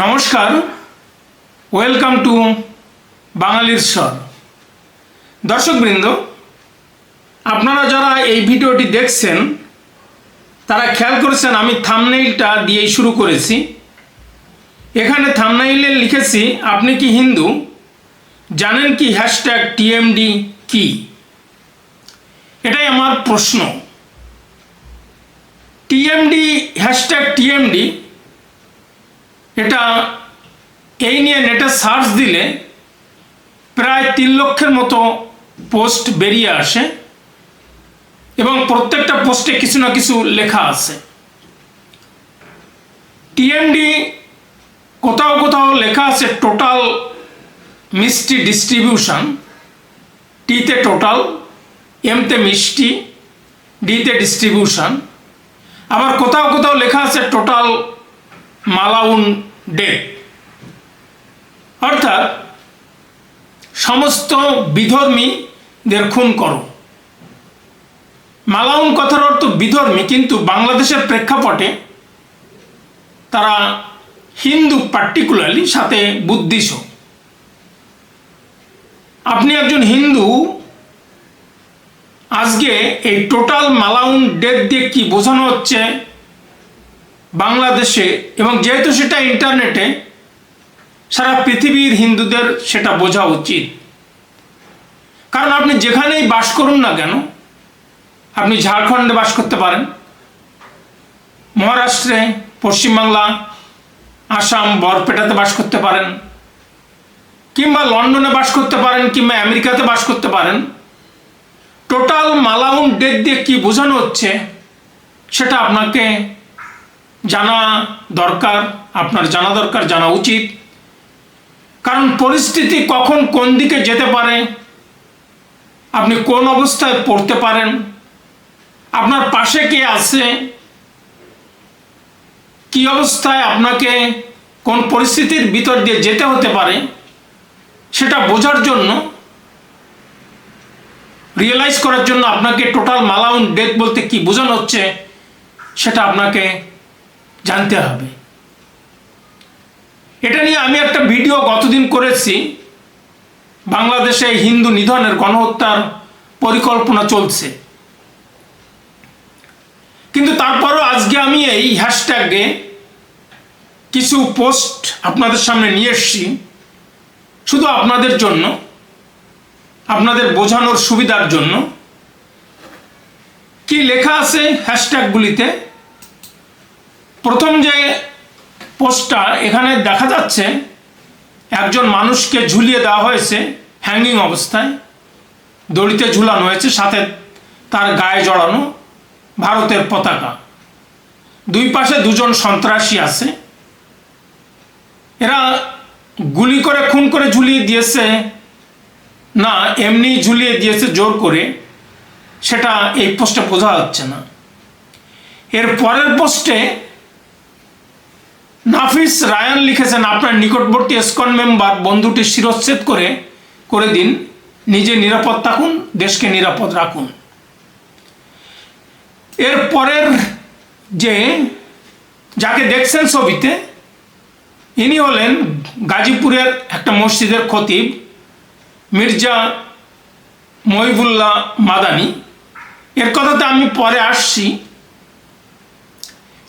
নমস্কার welcome to বাঙালির স্বর। দর্শকবৃন্দ, আপনারা যারা এই ভিডিওটি দেখছেন, তারা খেয়াল করেছেন আমি থামনেইলটা দিয়েই শুরু করেছি। এখানে থামনেইলে লিখেছি, আপনি কি হিন্দু? জানেন কি হ্যাশট্যাগ টিএমডি কি? এটাই আমার প্রশ্ন। টিএমডি হ্যাশট্যাগ টিএমডি এটা এই নিয়ে নেটে সার্চ দিলে প্রায় তিন লক্ষের মতো পোস্ট বেরিয়ে আসে এবং প্রত্যেকটা পোস্টে কিছু না কিছু লেখা আছে। টিএমডি কোথাও কোথাও লেখা আছে টোটাল মিষ্টি ডিস্ট্রিবিউশন টিতে টোটাল, এমতে মিষ্টি, ডিতে ডিস্ট্রিবিউশন। আবার কোথাও কোথাও লেখা আছে টোটাল মালাউন ডে। অর্থাৎ সমস্ত বিধর্মীদের খুন করো। মালাউন কথার অর্থ বিধর্মী, কিন্তু বাংলাদেশের প্রেক্ষাপটে তারা হিন্দু পার্টিকুলারলি সাথে বুদ্ধিস্ট। আপনি একজন হিন্দু, আজকে এই টোটাল মালাউন ডেট দিয়ে কি বোঝানো হচ্ছে? বাংলাদেশে এবং যেহেতু সেটা ইন্টারনেটে, সারা পৃথিবীর হিন্দুদের সেটা বোঝা উচিত। কারণ আপনি যেখানেই বাস করুন না কেন, আপনি ঝাড়খণ্ডে বাস করতে পারেন। মহারাষ্ট্রে, পশ্চিমবাংলা, আসাম, বরপেটাতে বাস করতে পারেন। কিংবা লন্ডনে বাস করতে পারেন, কিংবা আমেরিকাতে বাস করতে পারেন। টোটাল মালাউন ডেট দিয়ে কী বোঝানো হচ্ছে, সেটা আপনাকে জানা দরকার, আপনার জানা দরকার, জানা উচিত। কারণ পরিস্থিতি কখন কোন দিকে যেতে পারে, আপনি কোন অবস্থায় পড়তে পারেন, আপনার পাশে কে আছে, কি অবস্থায় আপনাকে কোন পরিস্থিতির ভিতর দিয়ে যেতে হতে পারে, সেটা বোঝার জন্য রিয়েলাইজ করার জন্য আপনাকে টোটাল মালাউন ডেথ বলতে কি বোঝানো হচ্ছে, সেটা আপনাকে জানতে হবে। এটা নিয়ে আমি একটা ভিডিও গতদিন করেছি। বাংলাদেশে হিন্দু নিধনের গণহত্যার পরিকল্পনা চলছে। কিন্তু তারপরও আজকে আমি এই হ্যাশট্যাগে কিছু পোস্ট আপনাদের সামনে নিয়ে এসছি। শুধু আপনাদের জন্য, আপনাদের বোঝানোর সুবিধার জন্য। কি লেখা আছে হ্যাশট্যাগুলিতে প্রথম যে পোস্টটা এখানে দেখা যাচ্ছে, একজন মানুষকে ঝুলিয়ে দেওয়া হয়েছে হ্যাঙ্গিং অবস্থায়। দড়িতে ঝুলানো হয়েছে, সাথে তার গায়ে জড়ানো ভারতের পতাকা। দুই পাশে দুজন সন্ত্রাসী আছে। এরা গুলি করে, খুন করে ঝুলিয়ে দিয়েছে। না, এমনি ঝুলিয়ে দিয়েছে জোর করে। সেটা এই পোস্টে বোঝা যাচ্ছে না। এর পরের পোস্টে নাফিস রায়ান লিখেছেন, আপনার নিকটবর্তী এসকন মেম্বার বন্ধুটি শিরচ্ছেদ করে করে দিন। নিজে নিরাপদ থাকুন, দেশকে নিরাপদ রাখুন। এর পরের যে যাকে দেখছেন ছবিতে, ইনি হলেন গাজীপুরের একটা মসজিদের খতিব, মির্জা মহিবুল্লাহ মাদানি। এর কথাতে আমি পরে আসছি।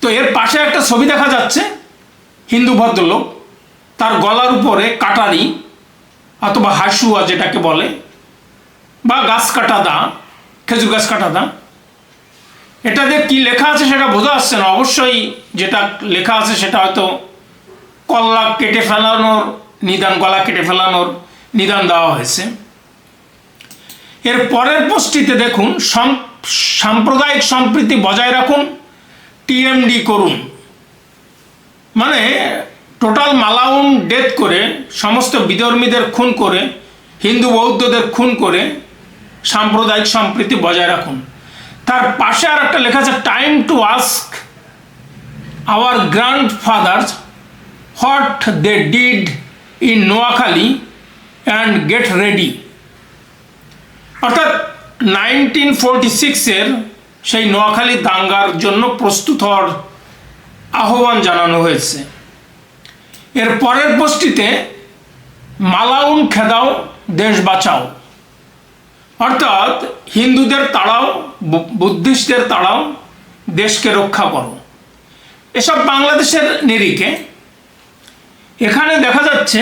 তো এর পাশে একটা ছবি দেখা যাচ্ছে হিন্দু ভদ্রলোক, তার গলার উপরে কাটারি অথবা হাসুয়া যেটাকে বলে, বা গাছ কাটা দা, খেজুর গাছ কাটা দা। এটাতে কি লেখা আছে সেটা বোঝা যাচ্ছে না। অবশ্যই যেটা লেখা আছে সেটা হয়তো কল্লা কেটে ফেলানোর নিদান, গলা কেটে ফেলানোর নিদান দেওয়া হয়েছে। এর পরের পোস্টটিতে দেখুন সাম্প্রদায়িক সম্প্রীতি বজায় রাখুন, টিএমডি করুন। মানে টোটাল মালাউন ডেথ করে, সমস্ত বিধর্মীদের খুন করে, হিন্দু বৌদ্ধদের খুন করে, সাম্প্রদায়িক সম্প্রীতি বজায় রাখুন। তার পাশে আর একটা লেখা আছে time to ask our grandfathers what they did in Noakhali and get ready অর্থাৎ নাইনটিন ফোরটি সিক্সের সেই নোয়াখালী দাঙ্গার জন্য প্রস্তুত হওয়ার আহ্বান জানানো হয়েছে। এর পরের পোস্টটিতে মালাউন খেদাও, দেশ বাঁচাও। অর্থাৎ হিন্দুদের তাড়াও বুদ্ধিস্টদের তাড়াও, দেশকে রক্ষা করো। এসব বাংলাদেশের নিরিখে এখানে দেখা যাচ্ছে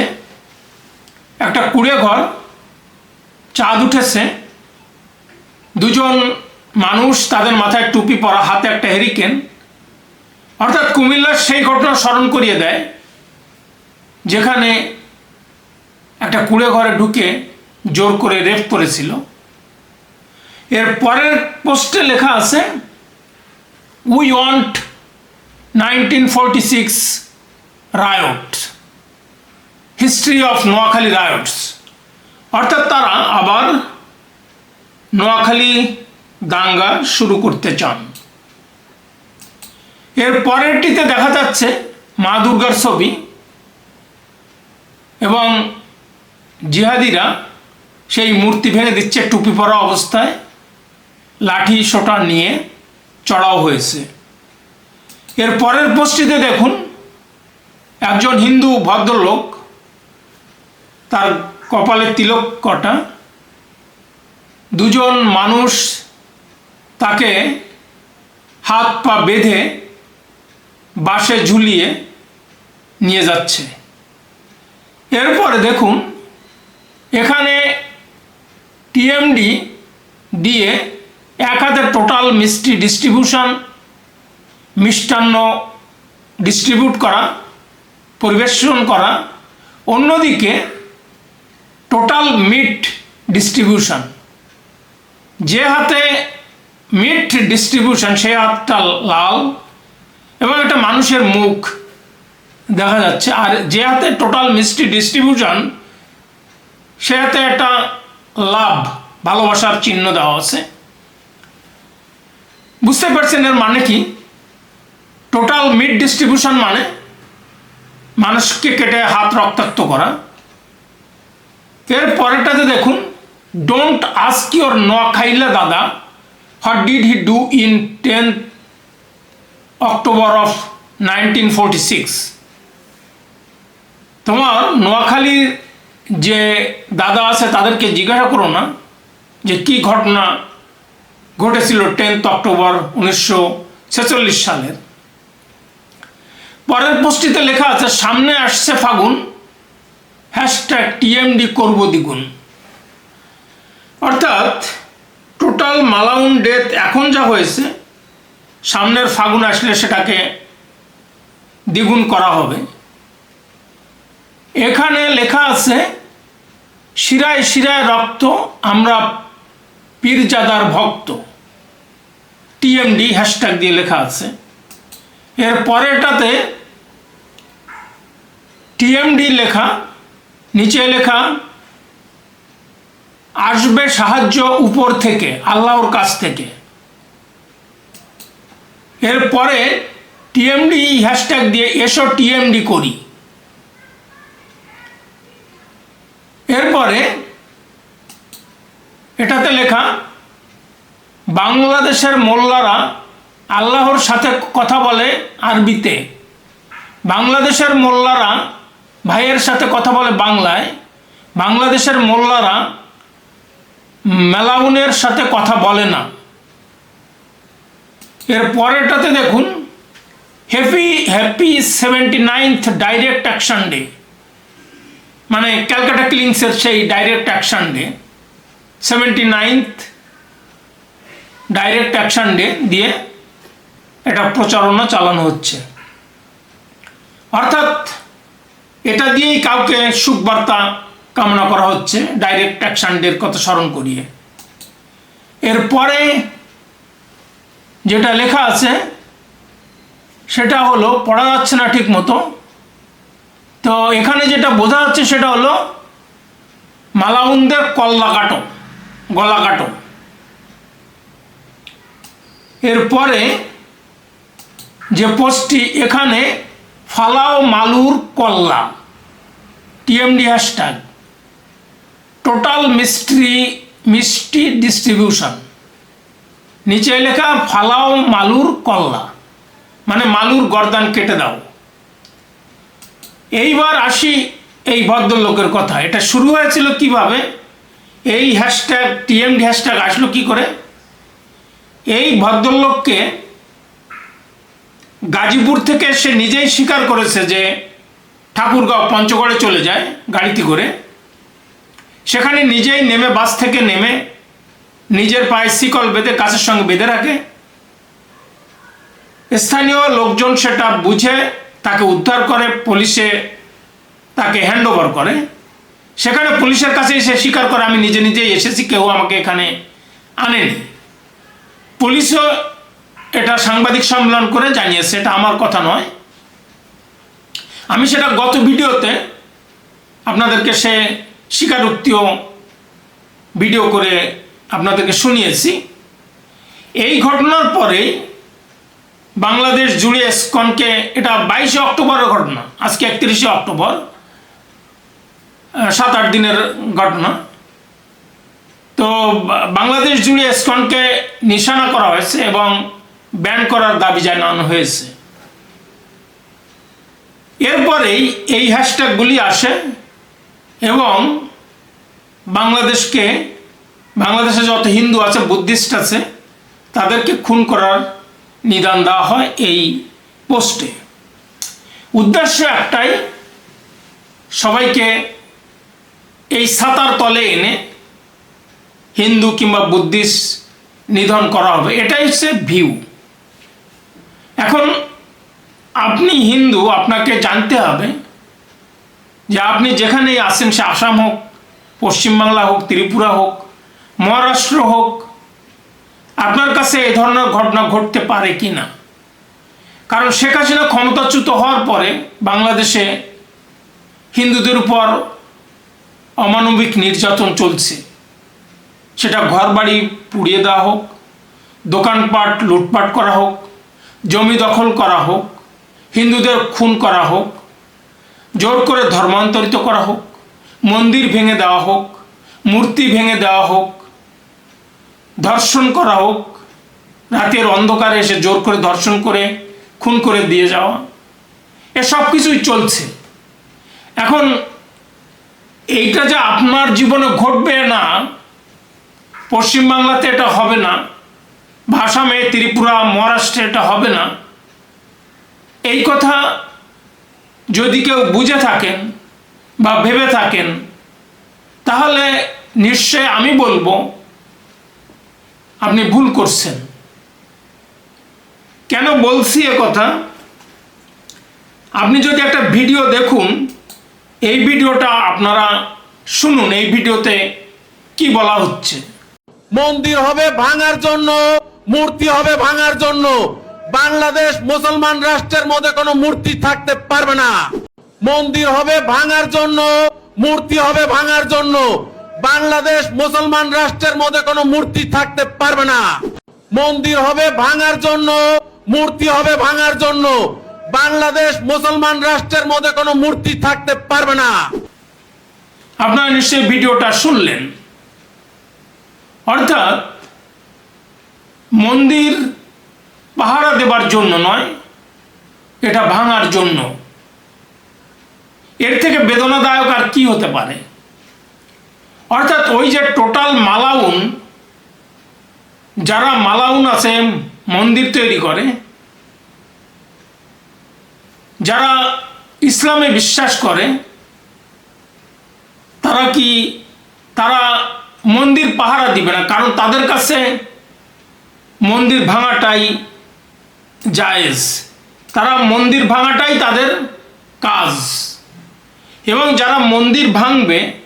একটা কুড়ে ঘর, চাঁদ উঠেছে। দুজন মানুষ তাদের মাথায় টুপি পরা, হাতে একটা হেরিকেন অর্থাৎ কুমিল্লার সেই ঘটনা স্মরণ করিয়ে দেয়, যেখানে একটা কুড়ে ঘরে ঢুকে জোর করে রেপ করেছিল। এর পরের পোস্টে লেখা আছে we want nineteen forty six riot history of Noakhali riots অর্থাৎ তারা আবার নোয়াখালী দাঙ্গা শুরু করতে চান। এর পরেরটিতে দেখা যাচ্ছে মা দুর্গার ছবি এবং জিহাদিরা সেই মূর্তি ভেঙে দিচ্ছে টুপি পরা অবস্থায়, লাঠি, সোটা নিয়ে চড়াও হয়েছে। এর পরের পোস্টটিতে দেখুন, একজন হিন্দু ভদ্রলোক, তার কপালে তিলক কটা, দুজন মানুষ তাকে হাত পা বেঁধে বাসে ঝুলিয়ে নিয়ে যাচ্ছে। এরপরে দেখুন, এখানে টিএমডি দিয়ে এক হাতে টোটাল মিষ্টি ডিস্ট্রিবিউশন, মিষ্টান্ন ডিস্ট্রিবিউট করা, পরিবেশন করা, অন্যদিকে টোটাল মিট ডিস্ট্রিবিউশন। যে হাতে মিট ডিস্ট্রিবিউশন সেই হাতটা লাল এবং একটা মানুষের মুখ দেখা যাচ্ছে। আর যে হাতে টোটাল মিষ্টি ডিস্ট্রিবিউশন সে হাতে একটা লাভ, ভালোবাসার চিহ্ন দেওয়া আছে। বুঝতে পারছেন এর মানে কি? টোটাল মিট ডিস্ট্রিবিউশন মানে মানুষকে কেটে হাত রক্তাক্ত করা। এর পরেরটাতে দেখুন ডোন্ট আস্ক ইউর নোয়াখাইলা দাদা what did he do in tenth October of nineteen six. তোমার নোয়াখালীর যে দাদা আছে, তাদেরকে জিজ্ঞাসা করো না যে কি ঘটনা ঘটেছিল টেন্থ অক্টোবর উনিশশো ছেচল্লিশ সালের। পরের পোস্টটিতে লেখা আছে, সামনে আসছে ফাগুন হ্যাশট্যাগ টিএমডি করব দ্বিগুণ। অর্থাৎ টোটাল মালাউন ডেথ এখন যা হয়েছে সামনের ফাগুন আসলে সেটাকে দ্বিগুণ করা হবে। এখানে লেখা আছে, শিরায় শিরায় রক্ত, আমরা পীরজাদার ভক্ত। টিএমডি হ্যাশট্যাগ দিয়ে লেখা আছে। এর পরেরটাতে টিএমডি লেখা, নিচে লেখা, আসবে সাহায্য উপর থেকে, আল্লাহর কাছ থেকে। এরপরে টিএমডি হ্যাশট্যাগ দিয়ে এসো টিএমডি করি। এরপরে এটাতে লেখা, বাংলাদেশের মোল্লারা আল্লাহর সাথে কথা বলে আরবিতে। বাংলাদেশের মোল্লারা ভাইয়ের সাথে কথা বলে বাংলায়। বাংলাদেশের মোল্লারা মেলাউনের সাথে কথা বলে না। এর পরেরটাতে দেখুন happy happy seventy ninth direct action day মানে ক্যালকাটা ক্লিংসের সেই direct action day seventy ninth direct action day দিয়ে এটা প্রচারণা চালানো হচ্ছে। অর্থাৎ এটা দিয়েই কাউকে সুখবার্তা কামনা করা হচ্ছে ডাইরেক্ট অ্যাকশন ডের কথা স্মরণ করিয়ে। এরপরে যেটা লেখা আছে, সেটা হলো, পড়া যাচ্ছে না ঠিক মতো। তো এখানে যেটা বোঝা যাচ্ছে, সেটা হলো, মালাউনদের কল্লা কাটো গলা কাটো এরপরে যে পোস্টটি, এখানে ফালাও মালুর কল্লা টিএমডি হ্যাশট্যাগ টোটাল মিস্ট্রি মিষ্টি ডিস্ট্রিবিউশন নিচে লেখা ফালাও মালুর কল্লা। মানে মালুর গর্দান কেটে দাও। এইবার আসি এই ভদ্রলোকের কথা। এটা শুরু হয়েছিল কীভাবে? এই হ্যাশট্যাগ টিএমডি হ্যাশট্যাগ আসলো কি করে? এই ভদ্রলোককে গাজীপুর থেকে সে নিজেই স্বীকার করেছে যে ঠাকুরগাঁও পঞ্চগড়ে চলে যায় গাড়িতে করে। সেখানে নিজেই নেমে বাস থেকে নেমে নিজের পায়ে শিকল বেঁধে কাছের সঙ্গে বেঁধে রাখে। স্থানীয় লোকজন সেটা বুঝে, তাকে উদ্ধার করে, পুলিশে তাকে হ্যান্ড ওভার করে। সেখানে পুলিশের কাছে এসে স্বীকার করে, আমি নিজে নিজেই এসেছি, কেউ আমাকে এখানে আনেনি। পুলিশও এটা সাংবাদিক সম্মেলন করে জানিয়েছে, এটা আমার কথা নয়। আমি সেটা গত ভিডিওতে আপনাদেরকে সে স্বীকারোক্তিও ভিডিও করে আপনাদেরকে শুনিয়েছি। এই ঘটনার পরেই বাংলাদেশ জুড়ে স্কনকে এটা বাইশে অক্টোবরের ঘটনা, আজকে একত্রিশে অক্টোবর সাত আট দিনের ঘটনা। তো বাংলাদেশ জুড়ে স্কনকে নিশানা করা হয়েছে এবং ব্যান করার দাবি জানানো হয়েছে। এরপরেই এই হ্যাশট্যাগুলি আসে এবং বাংলাদেশকে বাংলাদেশে যত হিন্দু আছে, বুদ্ধিস্ট আছে, তাদেরকে খুন করার নিদান দেওয়া হয় এই পোস্টে। উদ্দেশ্য একটাই, সবাইকে এই সাতার তলে এনে হিন্দু কিংবা বুদ্ধিস্ট নিধন করা হবে। এটাই হচ্ছে ভিউ এখন আপনি হিন্দু, আপনাকে জানতে হবে যে আপনি যেখানেই আসেন সে আসাম হোক, পশ্চিমবাংলা হোক, ত্রিপুরা হোক মহারাষ্ট্র হোক, আপনার কাছে এই ধরনের ঘটনা ঘটতে পারে কি না কারণ শেখ হাসিনা ক্ষমতাচ্যুত হওয়ার পরে বাংলাদেশে হিন্দুদের উপর অমানবিক নির্যাতন চলছে। সেটা ঘর বাড়ি পুড়িয়ে দেওয়া হোক, দোকানপাট লুটপাট করা হোক, জমি দখল করা হোক, হিন্দুদের খুন করা হোক, জোর করে ধর্মান্তরিত করা হোক, মন্দির ভেঙে দেওয়া হোক, মূর্তি ভেঙে দেওয়া হোক ধর্ষণ করা হোক। রাতের অন্ধকারে এসে জোর করে ধর্ষণ করে, খুন করে দিয়ে যাওয়া। এসব কিছুই চলছে। এখন এইটা যে আপনার জীবনে ঘটবে না পশ্চিমবাংলাতে এটা হবে না ভাসামে ত্রিপুরা, মহারাষ্ট্রে এটা হবে না। এই কথা যদি কেউ বুঝে থাকেন বা ভেবে থাকেন, তাহলে নিশ্চয় আমি বলব আপনি ভুল করছেন। কেন বলছি এ কথা? আপনি যদি একটা ভিডিও দেখুন, এই ভিডিওটা আপনারা শুনুন, এই ভিডিওতে কি বলা হচ্ছে? মন্দির হবে ভাঙার জন্য, মূর্তি হবে ভাঙার জন্য। বাংলাদেশ মুসলমান রাষ্ট্রের মধ্যে কোনো মূর্তি থাকতে পারবে না। মন্দির হবে ভাঙার জন্য, মূর্তি হবে ভাঙার জন্য। বাংলাদেশ মুসলমান রাষ্ট্রের মধ্যে কোনো মূর্তি থাকতে পারবে না। মন্দির হবে ভাঙার জন্য, মূর্তি হবে ভাঙার জন্য। বাংলাদেশ মুসলমান রাষ্ট্রের মধ্যে কোনো মূর্তি থাকতে পারবে না। আপনারা নিশ্চয়ই ভিডিওটা শুনলেন। অর্থাৎ মন্দির পাহারা দেবার জন্য নয়, এটা ভাঙার জন্য। এর থেকে বেদনাদায়ক আর কি হতে পারে? অর্থাৎ ওই যে টোটাল মালাউন, যারা মালাউন আছে, মন্দির তৈরি করে, যারা ইসলামে বিশ্বাস করে, তারা কি, তারা মন্দির পাহারা দিবে না? কারণ তাদের কাছে মন্দির ভাঙাটাই জায়েজ। তারা মন্দির ভাঙাটাই তাদের কাজ। এবং যারা মন্দির ভাঙবে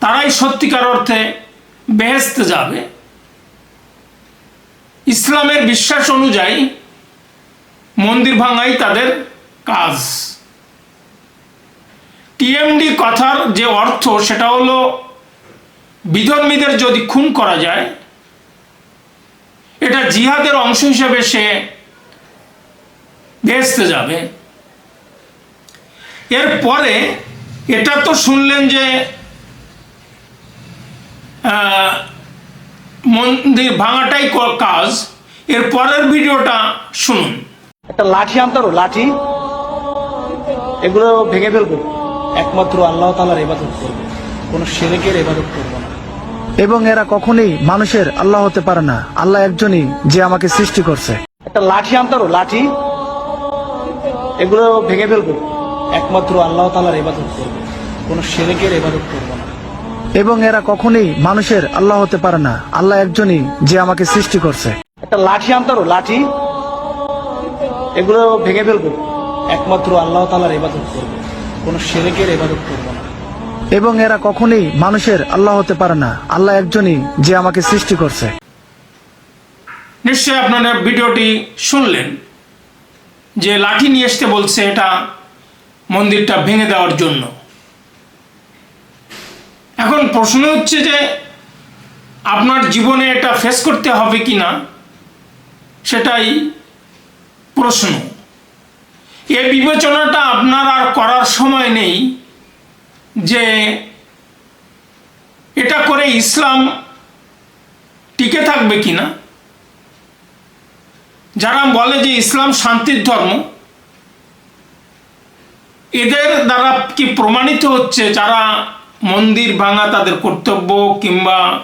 তারাই সত্যিকার অর্থে বেহেস্তে যাবে। ইসলামের বিশ্বাস অনুযায়ী মন্দির ভাঙাই তাদের কাজ। টিএমডি কথার যে অর্থ, সেটা হলো বিধর্মীদের যদি খুন করা যায়, এটা জিহাদের অংশ হিসেবে সে ভেস্তে যাবে। এরপরে এটা তো শুনলেন যে মন্দির ভাঙাটাই কাজ। এর পরের ভিডিওটা শুনুন। একটা লাঠি আনতারো লাঠি। এগুলো ভেঙে ফেলব। একমাত্র আল্লাহ তালার ইবাদত করব। কোনো সেরেকের ইবাদত করব না। এবং এরা কখনোই মানুষের আল্লাহ হতে পারে না। আল্লাহ একজনই যে আমাকে সৃষ্টি করছে। একটা লাঠি আনতারো লাঠি। এগুলো ভেঙে ফেলব। একমাত্র আল্লাহ তালার ইবাদত করব। কোনো সেরেকের ইবাদত করব না। এবং এরা কখনোই মানুষের আল্লাহ হতে পারে না। আল্লাহ একজনই যে আমাকে সৃষ্টি করছে। একটা লাঠি আনতারো লাঠি। এগুলো ভেঙে ফেলব। একমাত্র আল্লাহ তালার ইবাদত করব। কোনো সেরেকের ইবাদত করব না। এবং এরা কখনোই মানুষের আল্লাহ হতে পারে না। আল্লাহ একজনই যে আমাকে সৃষ্টি করছে। নিশ্চয়ই আপনারা ভিডিওটি শুনলেন যে লাঠি নিয়ে আসতে বলছে এটা মন্দিরটা ভেঙে দেওয়ার জন্য। এখন প্রশ্ন হচ্ছে যে আপনার জীবনে এটা ফেস করতে হবে কি না সেটাই প্রশ্ন। এ বিবেচনাটা আপনার আর করার সময় নেই যে এটা করে ইসলাম টিকে থাকবে কি না যারা বলে যে ইসলাম শান্তির ধর্ম, এদের দ্বারা কি প্রমাণিত হচ্ছে যারা মন্দির ভাঙা তাদের কর্তব্য কিংবা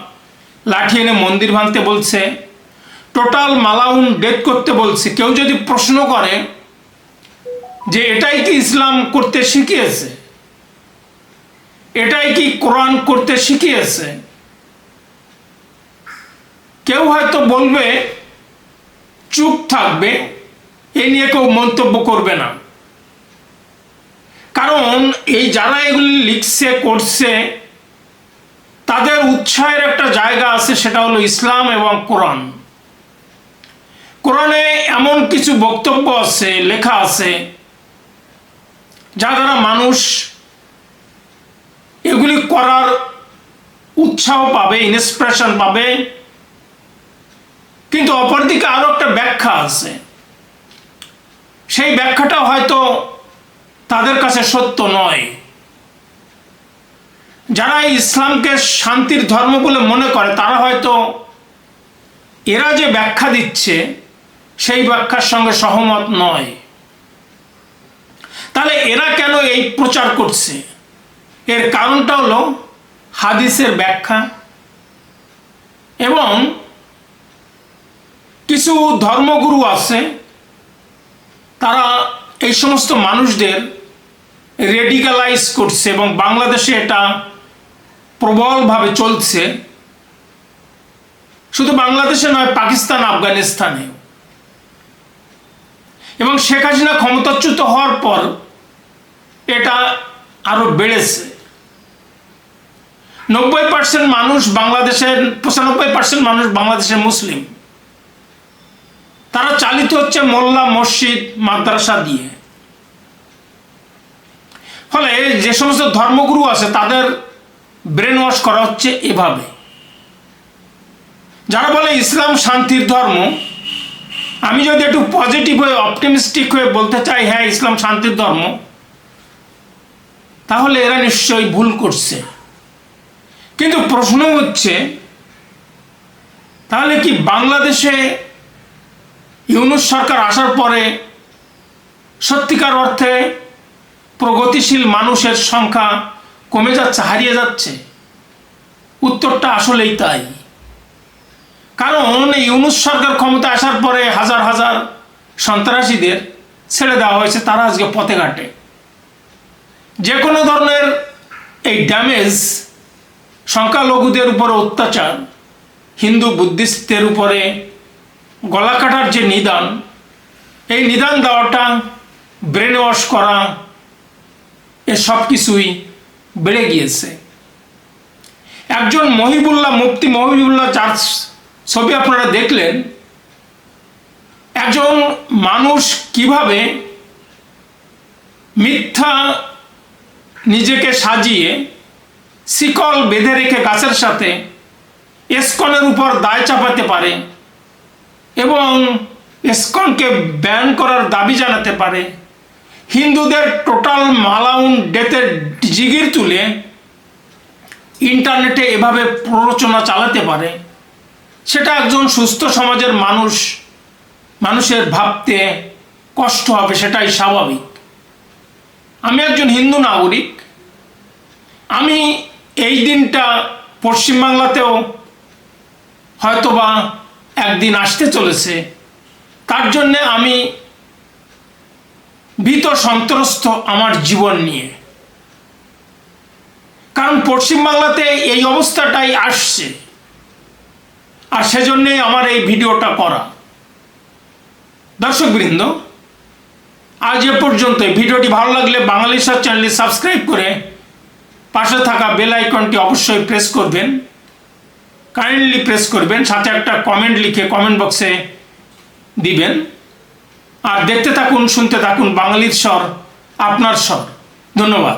লাঠি এনে মন্দির ভাঙতে বলছে, টোটাল মালাউন ডেথ করতে বলছে। কেউ যদি প্রশ্ন করে যে এটাই কি ইসলাম করতে শিখিয়েছে? এটাই কি কোরআন করতে শিখিয়েছে? কেউ হয়তো বলবে, চুপ থাকবে, এ নিয়ে কেউ মন্তব্য করবে না। কারণ এই যারা এগুলি লিখছে, করছে, তাদের উৎসাহের একটা জায়গা আছে, সেটা হলো ইসলাম এবং কোরআন। কোরআনে এমন কিছু বক্তব্য আছে, লেখা আছে, যা দ্বারা মানুষ এগুলি করার উৎসাহ পাবে ইন্সপিরেশন পাবে। কিন্তু অপরদিকে আরও একটা ব্যাখ্যা আছে। সেই ব্যাখ্যাটা হয়তো তাদের কাছে সত্য নয়। যারা ইসলামকে শান্তির ধর্ম বলে মনে করে, তারা হয়তো এরা যে ব্যাখ্যা দিচ্ছে, সেই ব্যাখ্যার সঙ্গে সহমত নয়। তাহলে এরা কেন এই প্রচার করছে? এর কারণটা হলো হাদিসের ব্যাখ্যা এবং কিছু ধর্মগুরু আছে, তারা এই সমস্ত মানুষদের রেডিকালাইজ করছে এবং বাংলাদেশে এটা প্রবলভাবে চলছে। শুধু বাংলাদেশে নয়, পাকিস্তান, আফগানিস্তানে। এবং শেখ হাসিনা ক্ষমতাচ্যুত হওয়ার পর এটা আরও বেড়েছে। নব্বই পার্সেন্ট মানুষ বাংলাদেশের, পঁচানব্বই পার্সেন্ট মানুষ বাংলাদেশের মুসলিম। তারা চালিত হচ্ছে মোল্লা মসজিদ মাদ্রাসা দিয়ে। ফলে যে সমস্ত ধর্মগুরু আছে, তাদের ব্রেন ওয়াশ করা হচ্ছে এভাবে। যারা বলে ইসলাম শান্তির ধর্ম, আমি যদি একটু পজিটিভ হয়ে অপটিমিস্টিক হয়ে বলতে চাই হ্যাঁ ইসলাম শান্তির ধর্ম, তাহলে এরা নিশ্চয়ই ভুল করছে। কিন্তু প্রশ্ন হচ্ছে, তাহলে কি বাংলাদেশে ইউনুস সরকার আসার পরে সত্যিকার অর্থে প্রগতিশীল মানুষের সংখ্যা কমে যাচ্ছে, হারিয়ে যাচ্ছে। উত্তরটা আসলেই তাই। কারণ এই ইউনুস সরকার ক্ষমতা আসার পরে হাজার হাজার সন্ত্রাসীদের ছেড়ে দেওয়া হয়েছে, তারা আজকে পথে ঘাটে। যে কোনো ধরনের এই ড্যামেজ, সংখ্যালঘুদের উপরে অত্যাচার, হিন্দু বুদ্ধিস্টদের উপরে গলা কাটার যে নিদান, এই নিদান দেওয়াটা ব্রেন ওয়াশ করা এ সব কিছুই বেড়ে গিয়েছে। একজন মহিবুল্লাহ মুফতি মহিবুল্লাহ চার্চ ছবি আপনারা দেখলেন। একজন মানুষ কীভাবে মিথ্যা নিজেকে সাজিয়ে শিকল বেঁধে রেখে গাছের সাথে এসকনের উপর দায় চাপাতে পারে এবং এসকনকে ব্যান করার দাবি জানাতে পারে। হিন্দুদের টোটাল মালাউন ডেথের জিগির তুলে ইন্টারনেটে এভাবে প্ররোচনা চালাতে পারে, সেটা একজন সুস্থ সমাজের মানুষ, মানুষের ভাবতে কষ্ট হবে সেটাই স্বাভাবিক। আমি একজন হিন্দু নাগরিক, আমি এই দিনটা পশ্চিমবাংলাতেও হয়তোবা একদিন আসতে চলেছে, তার জন্যে আমি ভীত সন্ত্রস্ত আমার জীবন নিয়ে। কারণ পশ্চিমবাংলাতে এই অবস্থাটাই আসছে। আর সেজন্যে আমার এই ভিডিওটা করা। দর্শকবৃন্দ, আজ এ পর্যন্ত ভিডিওটি ভালো লাগলে বাঙালি সব চ্যানেলটি সাবস্ক্রাইব করে পাশে থাকা বেল আইকনটি অবশ্যই প্রেস করবেন। কাইন্ডলি প্রেস করবেন, সাথে একটা কমেন্ট লিখে কমেন্ট বক্সে দিবেন। আর দেখতে থাকুন শুনতে থাকুন বাঙালির স্বর আপনার স্বর। ধন্যবাদ।